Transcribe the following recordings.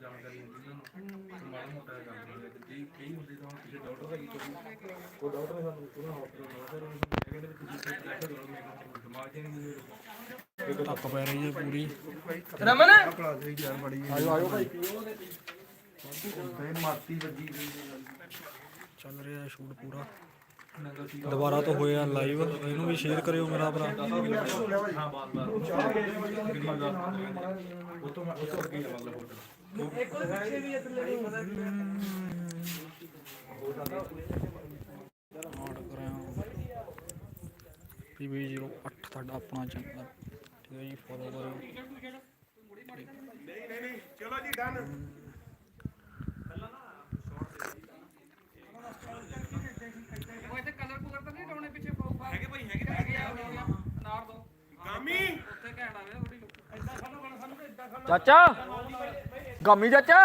ਜਾਣਕਾਰੀ ਹੁੰਦੀ ਉਹਨਾਂ ਨੂੰ ਤੇ ਮਾੜਾ ਮੋਟਾ ਕਰ ਦਿੰਦੇ ਆ ਤੇ ਕਈ ਹੁੰਦੇ ਤਾਂ ਹੁਣ ਕਿਸੇ ਡਾਕਟਰ ਦਾ ਕੀ ਕਰੂ ਉਹ ਡਾਕਟਰ ਨੇ ਸਾਨੂੰ ਪੂਰਾ ਹਸਪੀਟਲ ਨਾਲ ਸਰ ਉਹਨੂੰ ਕਹਿੰਦੇ ਵੀ ਤੁਸੀਂ ਇੱਥੇ ਪ੍ਰੈਸ਼ਰ ਕਰੋ ਮੇਰੇ ਦਿਮਾਗ 'ਚ ਨਹੀਂ ਹੋਏਗਾ ਧੱਕ ਪੈ ਰਹੀ ਹੈ ਪੂਰੀ। ਰਮਨ! ਆਜੋ ਆਜੋ ਭਾਈ। ਤੇ ਮਾਤੀ ਵੱਜੀ ਗਈ ਚੱਲ ਰਿਹਾ ਸ਼ੂਟ ਪੂਰਾ। ਦੁਬਾਰਾ ਤੋਂ ਹੋਇਆ ਲਾਈਵ ਇਹਨੂੰ ਵੀ ਸ਼ੇਅਰ ਕਰਿਓ ਮੇਰਾ ਭਰਾ। ਹਾਂ ਬਾਤ ਬਾਤ ਉਹ ਤੋਂ ਮੈਂ ਉਹ ਤੋਂ ਅੱਗੇ ਹੀ ਆ ਮਤਲਬ ਹੋਟਲ ਮਾਡ ਕਰਿਆ PB08 ਤੁਹਾਡਾ ਆਪਣਾ ਚੈਨਲ ਠੀਕ ਹੈ ਜੀ ਫੋਲੋ ਕਰਿਓ। ਉਹ ਇੱਥੇ ਕਲਰ ਕੁਲਰ ਤਾਂ ਨਹੀਂ ਡਾਉਣੇ ਪਿੱਛੇ ਪਾਉ ਹੈਗੇ ਭਾਈ ਹੈਗੇ ਹੈਗੇ ਆ ਦੋ ਗਾਮੀ ਉੱਥੇ ਘੈਂਟ ਆਵੇ ਥੋੜੀ ਇੱਦਾਂ ਸਾਨੂੰ ਬਣ ਸਾਨੂੰ ਇੱਦਾਂ ਸਾਨੂੰ ਚਾਚਾ। ਗਾਮੀ ਚਾਚਾ?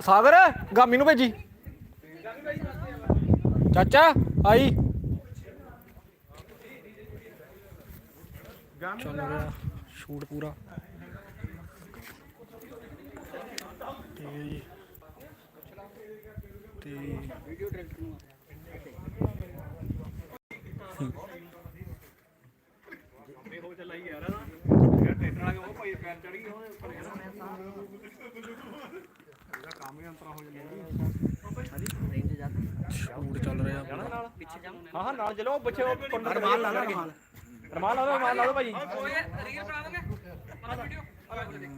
ਸਾਗਰ, ਗਾਮੀ ਨੂੰ ਭੇਜੀ। ਚਾਚਾ, ਆਈ। ਚੱਲ ਰਿਹਾ ਸ਼ੂਟ ਪੂਰਾ। ਤੇ ਜੀ। ਤੇ ਸ਼ੂਟ ਚੱਲ ਰਿਹਾ ਪੂਰਾ ਹਾਂ ਹਾਂ ਨਾਲ ਚਲੋ ਪਿੱਛੇ ਉਹ ਪੰਡਤ ਰਮਾਲ ਲਾ ਲਾਂਗੇ ਰਮਾਲ। ਲਾ ਲਓ ਰਮਾਲ ਲਾ ਲਓ ਭਾਈ ਓਏ ਰੀਲ ਬਣਾ ਦੋਗੇ? ਬਣਾ ਵੀਡੀਓ? ਆ ਲੈ ਦੇਖ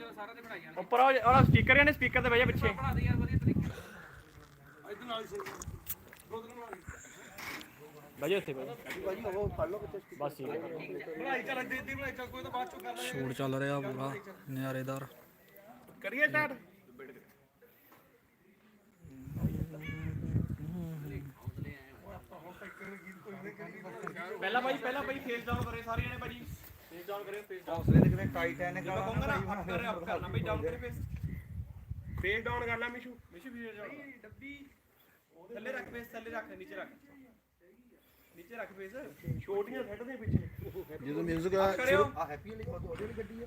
ਉਹ ਸਾਰਾ ਤੇ ਬਣਾਈ ਜਾਣਾ ਉੱਪਰ ਉਹ ਸਪੀਕਰ ਨੇ ਸਪੀਕਰ ਤੇ ਬਹਿ ਜਾ ਪਿੱਛੇ। ਬਣਾ ਦੇ ਯਾਰ ਵਧੀਆ ਤਰੀਕੇ ਬਹਿ ਜਾ ਉੱਥੇ ਬਹਿ ਜਾ ਬਸ ਠੀਕ ਹੈ ਬਣਾਈ ਚੱਲ ਦੇ ਦੇ ਬਣਾਈ ਚੱਲ ਕੋਈ ਤਾਂ ਬਾਅਦ ਚੋਂ ਕਰ ਸ਼ੂਟ ਚੱਲ ਰਿਹਾ ਪੂਰਾ ਨਿਆਰੇਦਾਰ ਕਰੀਏ ਸਟਾਰਟ ਪਹਿਲਾਂ ਭਾਈ ਪਹਿਲਾਂ ਭਾਈ ਫੇਸ ਡਾਊਨ ਕਰੇ ਸਾਰੇ ਜਣੇ ਭਾਜੀ ਫੇਸ ਡਾਊਨ ਕਰੇ ਫੇਸ ਡਾਊਨ ਹੌਸਲੇ ਦੇ ਕਿਵੇਂ ਟਾਈਟੈਨਿਕ ਜਦੋਂ ਕਹੂੰਗਾ ਨਾ ਅਪ ਕਰੇ ਅਪ ਕਰਨਾ ਭਾਈ ਡਾਊਨ ਕਰੇ ਫੇਸ ਫੇਸ ਡਾਊਨ ਕਰ ਲੈ ਮਿਸ਼ੂ। ਮਿਸ਼ੂ ਫੇਸ ਡਾਊਨ ਡੱਬੀ। ਥੱਲੇ ਰੱਖ ਫੇਸ ਥੱਲੇ ਰੱਖ ਨੀਚੇ ਰੱਖ। ਨੀਚੇ ਰੱਖ ਫੇਸ ਛੋਟੀਆਂ ਸੈੱਟ ਦੇ ਪਿੱਛੇ। ਜਦੋਂ ਮਿਊਜ਼ਿਕ ਕਰਿਓ ਆ। ਹੈਪੀ ਵਾਲੀ ਫੋਟੋ ਉਹਦੀ ਗੱਡੀ ਆ।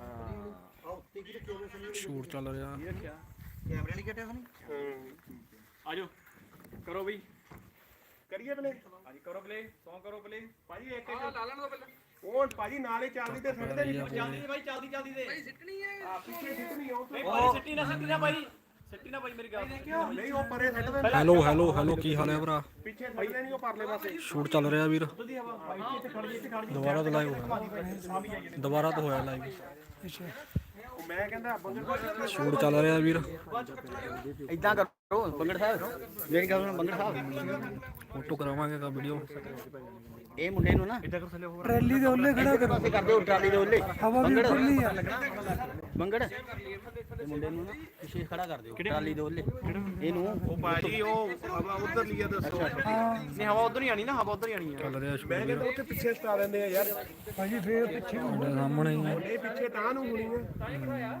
ਆ ਉੱਤੇ ਕੀ ਰੱਖਿਆ ਹੋਇਆ ਸੀ? ਸ਼ੂਟ ਚੱਲ ਰਿਹਾ। ਕੈਮਰੇ ਵਾਲੀ ਕੱਟਿਆ ਸੀ ਆਜੋ। ਕਰੋ ਬਈ। ਕਰੀਏ ਪਲੇ ਹਾਂਜੀ ਕਰੋ ਪਲੇ ਸੌਂ ਕਰੋ ਪਲੇ ਭਾਜੀ ਇੱਕ ਆ ਲਾ ਲੈਣ ਦੋ ਪਹਿਲਾਂ। ਉਹ ਭਾਜੀ ਨਾਲੇ ਚੱਲਦੀ ਤੇ ਸੱਟਦੇ ਨਹੀਂ ਚੱਲਦੀ ਤੇ ਭਾਈ ਚੱਲਦੀ ਚੱਲਦੀ ਤੇ। ਭਾਈ ਸਿੱਟਣੀ ਹੈ ਆ ਪਿੱਛੇ ਸਿੱਟਣੀ ਉਹ ਨਹੀਂ ਭਾਈ ਸਿੱਟੀ ਨਾ ਸਿੱਟੀ ਨਾ ਭਾਈ। ਸਿੱਟੀ ਨਾ ਭਾਈ ਮੇਰੀ ਗੱਲ ਨਹੀਂ ਉਹ ਪਰੇ ਸੱਟਦੇ ਹੈਲੋ ਹੈਲੋ ਹੈਲੋ ਕੀ ਹਾਲ ਹੈ ਭਰਾ? ਪਿੱਛੇ ਸੱਟਦੇ ਨਹੀਂ ਉਹ ਪਰਲੇ ਪਾਸੇ। ਸ਼ੂਟ ਚੱਲ ਰਿਹਾ ਵੀਰ। ਦੁਬਾਰਾ ਤੋਂ ਲਾਈਵ ਹੋਇਆ। ਦੁਬਾਰਾ ਤੋਂ ਹੋਇਆ ਲਾਈਵ ਮੈਂ ਕਹਿੰਦਾ ਸ਼ੂਟ ਚੱਲ ਰਿਹਾ ਵੀਰ। ਇਦਾਂ ਕਰੋ ਬੰਗੜ ਸਾਹਿਬ। ਜਿਹੜੀ ਗੱਲ ਬੰਗੜ ਸਾਹਿਬ। ਫੋਟੋ ਕਰਾਵਾਂਗੇ ਕਾ ਵੀਡੀਓ ਇਹ ਮੁੰਡੇ ਨੂੰ ਨਾ ਇੱਧਰ ਕਰ ਥੱਲੇ ਹੋਰ। ਟਰਾਲੀ ਦੇ ਉੱਲੇ ਖੜਾ ਕਰ। ਪਾਸੇ ਕਰਦੇ ਹੋ ਟਰਾਲੀ ਦੇ ਉੱਲੇ ਹਵਾ ਵੀ ਖੁੱਲੀ ਆ। ਬੰਗੜ। ਇਹ ਮੁੰਡੇ ਨੂੰ ਨਾ ਪਿੱਛੇ ਖੜਾ ਕਰ ਦਿਓ ਟਰਾਲੀ ਦੇ ਉੱਲੇ ਇਹਨੂੰ ਉਹ ਬਾਜੀ ਉਹ ਹਵਾ ਉਧਰ ਲਿਆ ਦੱਸੋ। ਨਹੀਂ ਹਵਾ ਉਧਰ ਹੀ ਆਣੀ ਨਾ ਹਵਾ ਉਧਰ ਹੀ ਆਣੀ ਆ। ਚੱਲ ਰਿਹਾ ਮੈਂ ਕਹਿੰਦਾ ਉੱਥੇ ਪਿੱਛੇ ਸਟਾ ਦਿੰਦੇ ਆ ਯਾਰ। ਸਾਡੇ ਸਾਹਮਣੇ ਹੀ ਹੈ ਇਹ ਪਿੱਛੇ ਤਾਂ ਨੂੰ ਹੋਣੀ ਆ।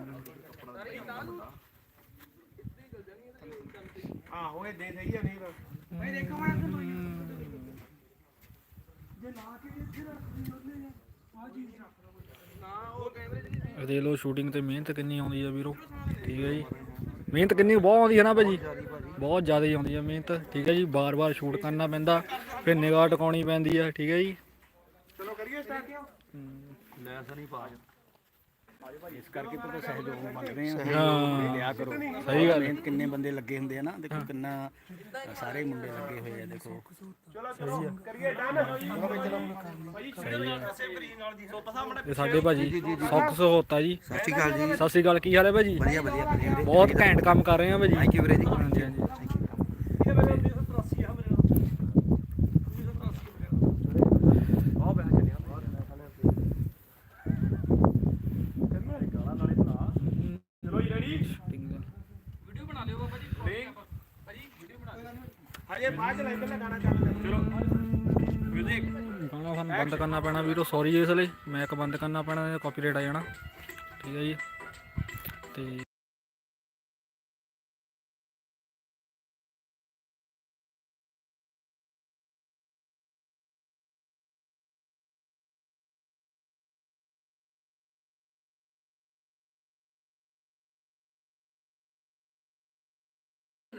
ਆਹੋ ਇਹ ਦੇ ਸਹੀ ਆ ਨਹੀਂ ਤਾਂ। ਭਾਈ ਦੇਖੋ ਮੈਂ ਇੱਥੇ ਲੋਈ ਨਾ ਉਹ ਕੈਮਰੇ 'ਚ ਨਹੀਂ ਇਹ ਦੇਖ ਲਓ ਸ਼ੂਟਿੰਗ ਤੇ ਮਿਹਨਤ ਕਿੰਨੀ ਆਉਂਦੀ ਆ ਵੀਰੋ ਠੀਕ ਹੈ ਜੀ। ਮਿਹਨਤ ਕਿੰਨੀ ਬਹੁਤ ਆਉਂਦੀ ਹੈ ਨਾ ਭਾਜੀ? ਬਹੁਤ ਜ਼ਿਆਦਾ ਹੀ ਆਉਂਦੀ ਹੈ ਮਿਹਨਤ ਠੀਕ ਹੈ ਜੀ। ਬਾਰ-ਬਾਰ ਸ਼ੂਟ ਕਰਨਾ ਪੈਂਦਾ ਫਿਰ ਨਿਗਾਹ ਟਿਕਾਉਣੀ ਪੈਂਦੀ ਹੈ ਠੀਕ ਹੈ ਜੀ। ਚਲੋ ਕਰੀਏ ਸਟਾਰਟ ਲੈ ਸਣੀ ਪਾਜ ਇਸ ਕਰਕੇ ਤਾਂ ਸਹਿਯੋਗ ਮੰਗਦੇ ਆ। ਹਾਂ। ਲਿਆ ਕਰੋ। ਸਹੀ ਗੱਲ। ਮਿਹਨਤ ਕਿੰਨੇ ਬੰਦੇ ਲੱਗੇ ਹੁੰਦੇ ਆ ਨਾ। ਦੇਖੋ ਕਿੰਨਾ ਸਾਰੇ ਮੁੰਡੇ ਲੱਗੇ ਹੋਏ ਆ ਦੇਖੋ। ਇਹ ਸਾਡੇ ਭਾਜੀ। ਸੁੱਖ ਸਹੋਤਾ ਜੀ ਸਤਿ ਸ਼੍ਰੀ ਅਕਾਲ ਜੀ। ਸਤਿ ਸ਼੍ਰੀ ਅਕਾਲ। ਕੀ ਹਾਲ ਹੈ ਭਾਜੀ? ਵਧੀਆ ਵਧੀਆ ਵਧੀਆ। ਵੀਰੇ ਬਹੁਤ ਘੈਂਟ ਕੰਮ ਕਰ ਰਹੇ ਆ ਭਾਜੀ। ਥੈਂਕ ਯੂ ਵੀਰੇ ਜੀ। ਹਾਂਜੀ ਹਾਂਜੀ। ਬੰਦ ਕਰਨਾ ਪੈਣਾ ਵੀਰੋ ਸੌਰੀ ਇਸ ਲਈ। ਮੈਂ ਇੱਕ ਬੰਦ ਕਰਨਾ ਪੈਣਾ ਕਾਪੀਰਾਈਟ ਆ ਜਾਣਾ। ਠੀਕ ਹੈ ਜੀ। ਤੇ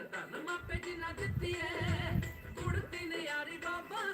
ਧੰਨ ਮਾਪੇ ਜਿਨਾ ਦਿੱਤੀ ਐ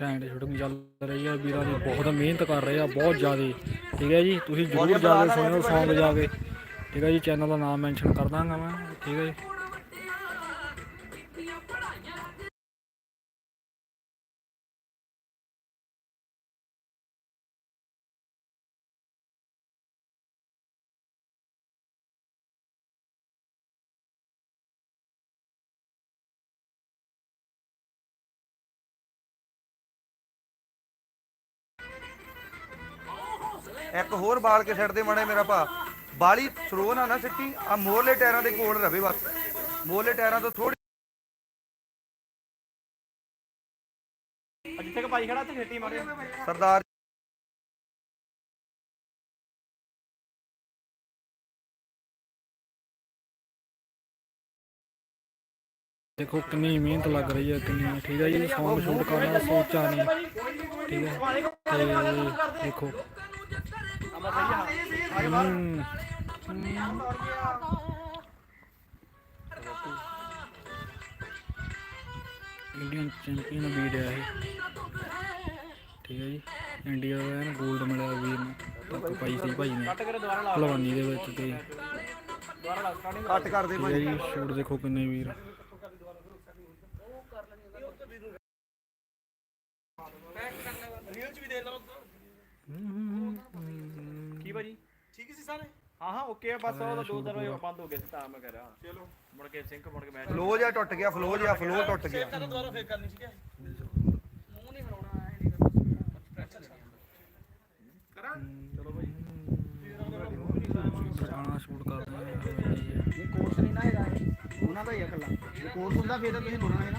ਘੈਂਟ ਸ਼ੂਟਿੰਗ ਚੱਲ ਰਹੀ ਹੈ ਵੀਰਾਂ ਦੀ ਬਹੁਤ ਮਿਹਨਤ ਕਰ ਰਹੇ ਆ, ਬਹੁਤ ਜ਼ਿਆਦਾ। ਠੀਕ ਹੈ ਜੀ, ਤੁਸੀਂ ਜਰੂਰ ਜਾ ਕੇ ਸੁਣਿਓ Song ਜਾ ਕੇ ਠੀਕ ਹੈ ਜੀ ਚੈਨਲ ਦਾ ਨਾਮ ਮੈਂਸ਼ਨ ਕਰ ਦਾਂਗਾ ਮੈਂ, ਠੀਕ ਹੈ ਜੀ। ਇੱਕ ਹੋਰ ਬਾਲ ਕੇ ਛੱਡ ਦੇ ਮੜੇ ਮੇਰਾ ਭਾ। ਬਾਲੀ ਸਲੋ ਨਾ ਨਾ ਸਿੱਟੀ ਆ ਮੋਰਲੇ ਟਾਇਰਾਂ ਦੇ ਕੋਲ ਰਵੇ ਬਸ। ਮੋਰਲੇ ਟਾਇਰਾਂ ਤੋਂ ਥੋੜੀ ਜਿੱਥੇ ਕ ਭਾਈ ਖੜਾ ਤੇ ਛੇਤੀ ਮਾਰਿਓ ਸਰਦਾਰ ਦੇਖੋ ਕਿੰਨੀ ਮਿਹਨਤ ਲੱਗ ਰਹੀ ਹੈ ਕਿੰਨੀ ਠੀਕ ਹੈ ਜੀ Song ਸ਼ੂਟ ਕਰਨਾ ਸੋਚਾ ਨਹੀਂ। ਠੀਕ ਹੈ। ਤੇ ਦੇਖੋ ਇੰਡੀਅਨ ਚੈਂਪੀਅਨ ਵੀਰ ਹੈ ਇਹ। ਠੀਕ ਹੈ ਜੀ। ਇੰਡੀਆ ਦਾ ਐਨ 골ਡ ਮਿਲਿਆ ਵੀਰ ਨੂੰ। ਤੱਕ ਪਾਈ ਸੀ ਭਾਈ ਨੇ। ਭਲਵਾਨੀ ਦੇ ਵਿੱਚ ਤੇ। ਕੱਟ ਕਰ ਦੇ ਠੀਕ ਹੈ ਜੀ ਸ਼ੂਟ ਦੇਖੋ ਕਿੰਨੇ ਵੀਰ। ਕੀ ਭਾਜੀ ਠੀਕ ਸੀ ਸਾਰੇ? ਹਾਂ ਹਾਂ ਓਕੇ ਆ ਬਸ ਉਹ ਦੋ ਹੋਏ ਬੰਦ ਹੋ ਗਏ ਸੀ ਤਾਂ ਮੈਂ ਕਹਿ ਰਿਹਾ। ਚਲੋ। ਮੁੜ ਕੇ ਸਿੰਕ ਮੁੜ ਕੇ ਮੈਚ ਫਲੋ ਜਿਹਾ ਟੁੱਟ ਗਿਆ ਫਲੋ ਜਿਹਾ ਫਲੋ ਟੁੱਟ ਗਿਆ। ਦੁਬਾਰਾ ਫੇਰ ਕਰਨੀ ਸੀ ਮੂੰਹ ਨਹੀਂ ਫੜਾਉਣਾ ਐ ਨਹੀਂ ਕਰਾਂ? ਚਲੋ ਭਾਈ ਗਾਣਾ ਸ਼ੂਟ ਕਰਦੇ ਆ। ਇਹ ਕੋਰਸ ਨਹੀਂ ਨਾ ਹੈਗਾ ਇਹ। ਉਹਨਾਂ ਦਾ ਹੀ ਆ ਇਕੱਲਾ। ਜੇ ਕੋਰਸ ਹੁੰਦਾ ਫਿਰ ਤਾਂ ਤੁਸੀਂ ਬੋਲਣਾ ਹੈ ਨਾ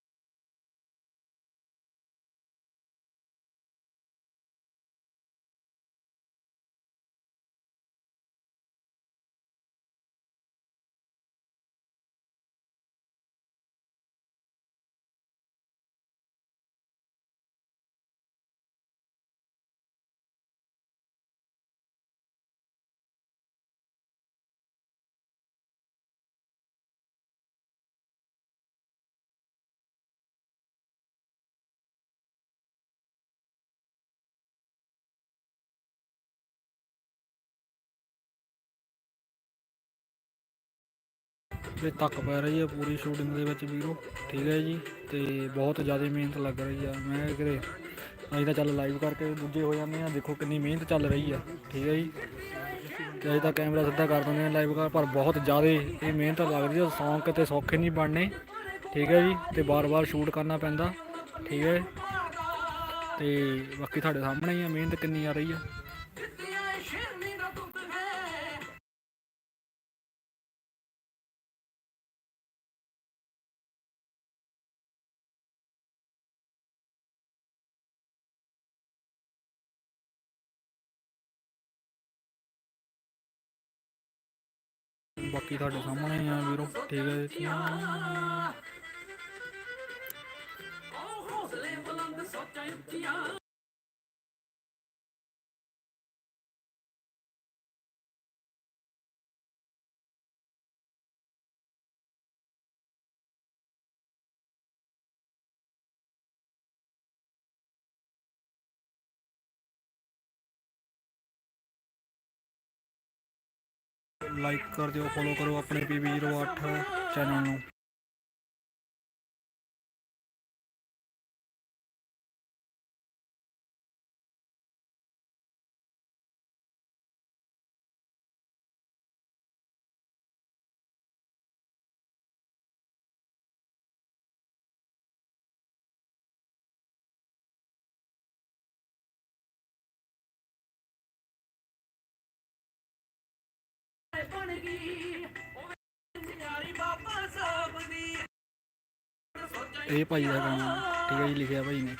ਇਹ ਤੱਕ ਪੈ ਰਹੀ ਹੈ ਪੂਰੀ ਸ਼ੂਟਿੰਗ ਦੇ ਵਿੱਚ ਵੀਰੋ। ਠੀਕ ਹੈ ਜੀ, ਤੇ ਬਹੁਤ ਜ਼ਿਆਦਾ ਮਿਹਨਤ ਲੱਗ ਰਹੀ ਆ। ਮੈਂ ਕਿਤੇ ਅਸੀਂ ਤਾਂ ਚੱਲ ਲਾਈਵ ਕਰਕੇ ਦੂਜੇ ਹੋ ਜਾਂਦੇ ਆ। ਦੇਖੋ ਕਿੰਨੀ ਮਿਹਨਤ ਚੱਲ ਰਹੀ ਆ। ਠੀਕ ਹੈ ਜੀ, ਤੇ ਅਸੀਂ ਤਾਂ ਕੈਮਰਾ ਸਿੱਧਾ ਕਰ ਦਿੰਦੇ ਆ ਲਾਈਵ ਕਰ, ਪਰ ਬਹੁਤ ਜ਼ਿਆਦਾ ਇਹ ਮਿਹਨਤ ਲੱਗ ਰਹੀ ਆ। ਸੌਂਗ ਕਿਤੇ ਸੌਖੇ ਨਹੀਂ ਬਣਨੇ। ਠੀਕ ਹੈ ਜੀ, ਤੇ ਬਾਰ-ਬਾਰ ਸ਼ੂਟ ਕਰਨਾ ਪੈਂਦਾ। ਠੀਕ ਹੈ, ਤੇ ਬਾਕੀ ਤੁਹਾਡੇ ਸਾਹਮਣੇ ਹੀ ਆ। ਮਿਹਨਤ ਕਿੰਨੀ ਆ ਰਹੀ ਆ। ਬਾਕੀ ਤੁਹਾਡੇ ਸਾਹਮਣੇ ਆ ਵੀਰੋ ਠੀਕ ਹੈ ਜੀ। ਲਾਈਕ ਕਰ ਦਿਓ ਫੋਲੋ ਕਰੋ ਆਪਣੇ PB08 ਚੈਨਲ ਨੂੰ। ਇਹ ਭਾਈ ਦਾ ਗਾਣਾ ਠੀਕ ਹੈ ਜੀ, ਲਿਖਿਆ ਭਾਈ ਨੇ।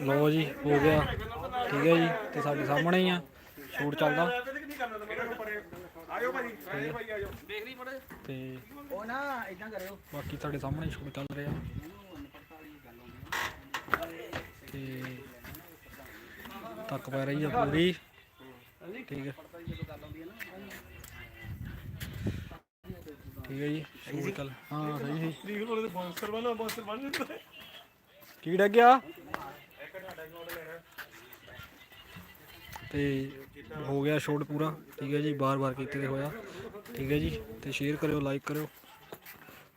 ਲੋ ਜੀ, ਹੋ ਗਿਆ, ਠੀਕ ਹੈ ਜੀ, ਤੇ ਸਾਡੇ ਸਾਹਮਣੇ ਹੀ ਆ, ਸ਼ੂਟ ਚੱਲਦਾ। ਆਇਓ ਭਾਜੀ ਆਇਓ ਭਾਈ ਆਇਓ ਤੇ ਉਹ ਨਾ ਇਦਾਂ ਕਰਿਓ। ਬਾਕੀ ਤੁਹਾਡੇ ਸਾਹਮਣੇ ਸ਼ੂਟ ਚੱਲ ਰਿਹਾ। ਤੇ ਤੱਕ ਪੈ ਰਹੀ ਆ ਪੂਰੀ। ਠੀਕ ਹੈ ਠੀਕ ਹੈ ਜੀ ਸ਼ੂਟ ਚੱਲ। ਹਾਂ ਸਹੀ ਸੀ ਲੀਗਲ ਵਾਲੇ ਦੇ ਬਾਂਸਰ ਬਣਾ ਬਾਂਸਰ ਬਣ ਜਾਂਦਾ। ਕੀ ਡੱਗ ਗਿਆ? ਤੇ ਹੋ ਗਿਆ ਸ਼ੂਟ ਪੂਰਾ। ਠੀਕ ਹੈ ਜੀ ਬਾਰ-ਬਾਰ ਕੀਤੇ ਤੇ ਹੋਇਆ। ਠੀਕ ਹੈ ਜੀ ਤੇ ਸ਼ੇਅਰ ਕਰਿਓ ਲਾਈਕ ਕਰਿਓ।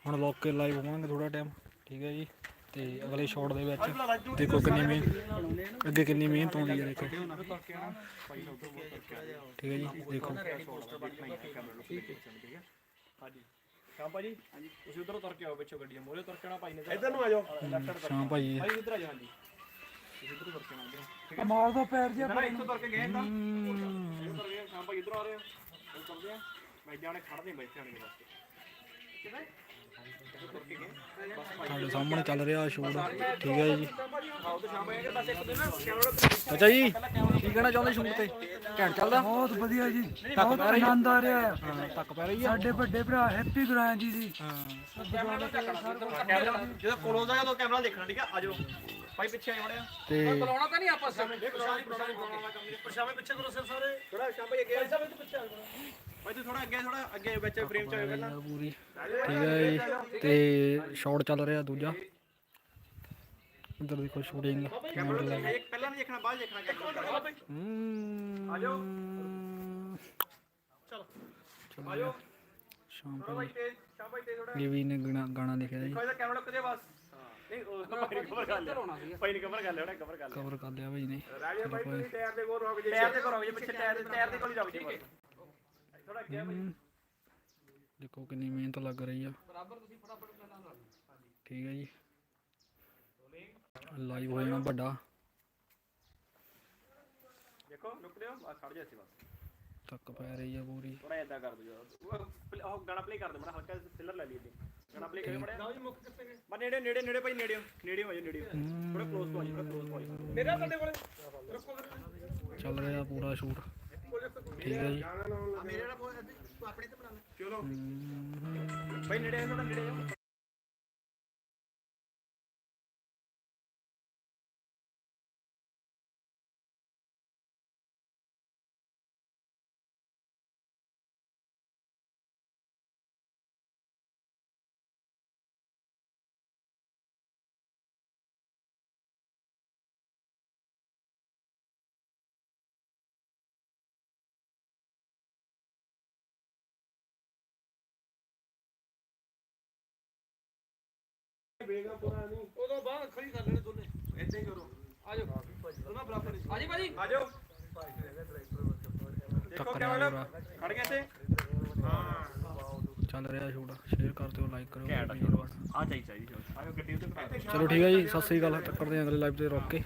ਹੁਣ ਲੋਕ ਕੇ ਲਾਈਵ ਹੋਵਾਂਗੇ ਥੋੜਾ ਟਾਈਮ ਠੀਕ ਹੈ ਜੀ ਤੇ ਅਗਲੇ ਸ਼ਾਟ ਦੇ ਵਿੱਚ ਦੇਖੋ ਕਿੰਨੀ ਮਿਹਨਤ ਅੱਗੇ ਕਿੰਨੀ ਮਿਹਨਤ ਆਉਂਦੀ ਹੈ ਦੇਖੋ। ਠੀਕ ਹੈ ਜੀ ਦੇਖੋ। ਸ਼ਾਮ ਭਾਜੀ? ਤੁਸੀਂ ਉਧਰੋਂ ਤੁਰ ਕੇ ਆਓ ਪਿੱਛੋਂ ਗੱਡੀਆਂ। ਮੋਰੇ ਤੁਰ ਕੇ ਆਉਣਾ ਭਾਈ ਨੇ ਇੱਧਰ ਨੂੰ ਆ ਜਾਓ। ਸ਼ਾਮ ਭਾਈ ਭਾਈ ਇੱਧਰ ਆ ਜਾਓ ਹਾਂਜੀ। ਇੱਧਰ ਤੁਰ ਕੇ ਆਉਣਾ ਇੱਧਰੋਂ। ਠੀਕ ਹੈ। ਮਾਰ ਦੋ ਪੈਰ ਜਿਹਾ ਨਾ ਇੱਥੋਂ ਤੁਰ ਕੇ ਗਏ ਤਾਂ। ਇੱਧਰ ਤੁਰ ਗਏ ਸ਼ਾਮ ਭਾਈ ਇੱਧਰੋਂ ਆ ਰਹੇ ਹੋ ਇੱਧਰ ਤੁਰਦੇ ਆ। ਭਾਈ ਜਾਣੇ ਖੜਦੇ ਬੈਠੇ ਆਣਗੇ ਬਸ। ਤੁਹਾਡੇ ਸਾਹਮਣੇ ਚੱਲ ਰਿਹਾ ਸ਼ੂਟ ਠੀਕ ਹੈ ਜੀ। ਆਓ ਤੇ ਸ਼ਾਮ ਭਾਈ ਬਸ ਇੱਕ ਦਿਨ ਕੈਮਰਾ ਅੱਛਾ ਜੀ। ਕੀ ਕਹਿਣਾ ਚਾਹੁੰਦੇ ਸ਼ੂਟ ਤੇ? ਘੈਂਟ ਚੱਲਦਾ? ਬਹੁਤ ਵਧੀਆ ਜੀ। ਬਹੁਤ ਆਨੰਦ ਆ ਰਿਹਾ ਹੈ ਹਾਂ ਤੱਕ ਪੈ ਰਹੀ ਆ। ਸਾਡੇ ਵੱਡੇ ਭਰਾ ਹੈਪੀ ਗੁਰਾਂ ਜੀ ਜੀ ਹਾਂ। ਕੈਮਰਾ ਜਦੋਂ ਕੋਲ ਆਉਂਦਾ ਉਦੋਂ ਕੈਮਰਾ ਦੇਖਣਾ ਠੀਕ ਆ? ਆ ਜਾਓ। ਭਾਈ ਪਿੱਛੇ ਆਏ ਮੜਿਆ ਤੇ ਬੁਲਾਉਣਾ ਤਾਂ ਨਹੀਂ ਆਪਸ ਪਰ ਸ਼ਾਮੇ ਪਿੱਛੇ ਕਰੋ ਸਰ ਸਾਰੇ। ਥੋੜਾ ਸ਼ਾਮ ਭਾਈ ਅੱਗੇ ਸ਼ਾਮੇ ਤੋਂ ਪਿੱਛੇ ਭਾਈ ਤੂੰ ਥੋੜਾ ਅੱਗੇ ਥੋੜਾ ਅੱਗੇ ਵਿੱਚ ਫਰੇਮ ਚ ਆਇਓ ਪਹਿਲਾਂ। ਪੂਰੀ। ਠੀਕ ਹੈ ਜੀ। ਤੇ ਸ਼ਾਟ ਚੱਲ ਰਿਹਾ ਦੂਜਾ। ਇੱਧਰ ਦੇਖੋ ਸ਼ੂਟਿੰਗ ਪਹਿਲਾਂ ਨਹੀਂ ਦੇਖਣਾ ਬਾਅਦ ਦੇਖਣਾ ਕਿਆ ਆ ਜਾਓ। ਚਲੋ। ਆਜੋ ਸ਼ਾਮ ਭਾਈ ਨੂੰ ਤੇਜ਼ ਸ਼ਾਮ ਭਾਈ ਤੇਜ਼ ਥੋੜਾ ਇਹ ਵੀ ਨੇ ਗਾਣਾ ਲਿਖਿਆ ਜੀ। ਕੋਈ ਕੈਮਰਾ ਲੁੱਕ ਦੇ ਬਸ। ਨਹੀਂ ਉਹ ਭਾਈ ਨੇ ਕਵਰ ਕਰ ਲਿਆ। ਭਾਈ ਨੇ ਕਵਰ ਕਰ ਲਿਆ ਉਹਨੇ ਕਵਰ ਕਰ ਲਿਆ। ਕਵਰ ਕਰ ਲਿਆ ਭਾਈ ਨੇ ਰਾਜਾ ਭਾਈ ਤੁਸੀਂ ਟਾਇਰ ਦੇ ਕੋਲ ਰੁਕ ਜੇ ਟਾਇਰ ਦੇ ਕੋਲ ਰੁਕ ਜੇ ਪਿੱਛੇ ਟਾਇਰ ਦੇ ਟਾਇਰ ਦੇ ਕੋਲ ਹੀ ਰੁਕ ਜੇ ਥੋੜਾ ਅੱਗੇ ਹਮ, ਦੇਖੋ ਕਿੰਨੀ ਮਿਹਨਤ ਲੱਗ ਰਹੀ ਆ। ਠੀਕ ਹੈ ਜੀ। ਲਾਈਵ ਹੋ ਜਾਣਾ ਵੱਡਾ। ਦੇਖੋ ਲੁੱਕ ਦਿਓ ਬਸ ਖੜ ਜਾ ਇੱਥੇ ਬਸ। ਤੱਕ ਪੈ ਰਹੀ ਆ ਪੂਰੀ। ਥੋੜਾ ਏਦਾਂ ਕਰ ਦਿਓ। ਉਹ ਗਾਣਾ ਪਲੇ ਕਰ ਦੇ ਮੜਾ ਹਲਕਾ ਫਿਲਰ ਲੈ ਲਈ ਤੇ ਗਾਣਾ ਪਲੇ ਕਰੇ ਮੜਾ ਮੁੱਕ ਕਿੱਥੇ ਗਏ ਬਸ ਨੇੜੇ ਨੇੜੇ ਨੇੜੇ ਭਾਈ ਨੇੜੇ ਨੇੜੇ ਹੋ ਜਾ ਨੇੜੇ ਥੋੜਾ ਕਲੋਜ਼ ਤੋਂ ਆ ਜਾ ਥੋੜਾ ਕਲੋਜ਼ ਤੋਂ ਆ ਜਾ ਮੇਰਾ ਤੁਹਾਡੇ ਕੋਲੇ। ਚੱਲ ਰਿਹਾ ਪੂਰਾ ਸ਼ੂਟ ਠੀਕ ਹੈ ਜੀ। ਮੇਰੇ ਨਾਲ ਤੂੰ ਆਪਣੇ ਤੇ ਬਣਾ ਲੈ। ਭਾਈ ਨੇੜੇ ਆ ਥੋੜਾ ਨੇੜੇ ਆ। ਉਦੋਂ ਬਾਅਦ ਖੜੀ ਕਰ ਲੈਣੇ ਦੋਨੇ। ਏਦਾਂ ਹੀ ਕਰੋ। ਆਜੋ। ਦੋਨਾਂ ਬਰਾਬਰ ਆਜੀ ਭਾਜੀ। ਆ ਜਾਓ ਦੇਖੋ ਤੱਕ ਕਿਆ ਰਿਹਾ ਹੋਇਆ ਪੂਰਾ ਖੜ ਗਏ ਤੇ ਚੱਲ ਰਿਹਾ ਸ਼ੂਟ। ਸ਼ੇਅਰ ਕਰ ਦਿਓ ਲਾਈਕ ਕਰੋ ਆ ਚਾਹੀ ਚਾਹੀਦੀ ਆਇਓ ਗੱਡੀ ਉੱਤੇ ਚਲੋ ਠੀਕ ਹੈ ਜੀ ਸਤਿ ਸ੍ਰੀ ਅਕਾਲ। ਟੱਕਰਦੇ ਹਾਂ ਅਗਲੇ ਲਾਈਵ ਤੇ ਰੁਕ ਕੇ।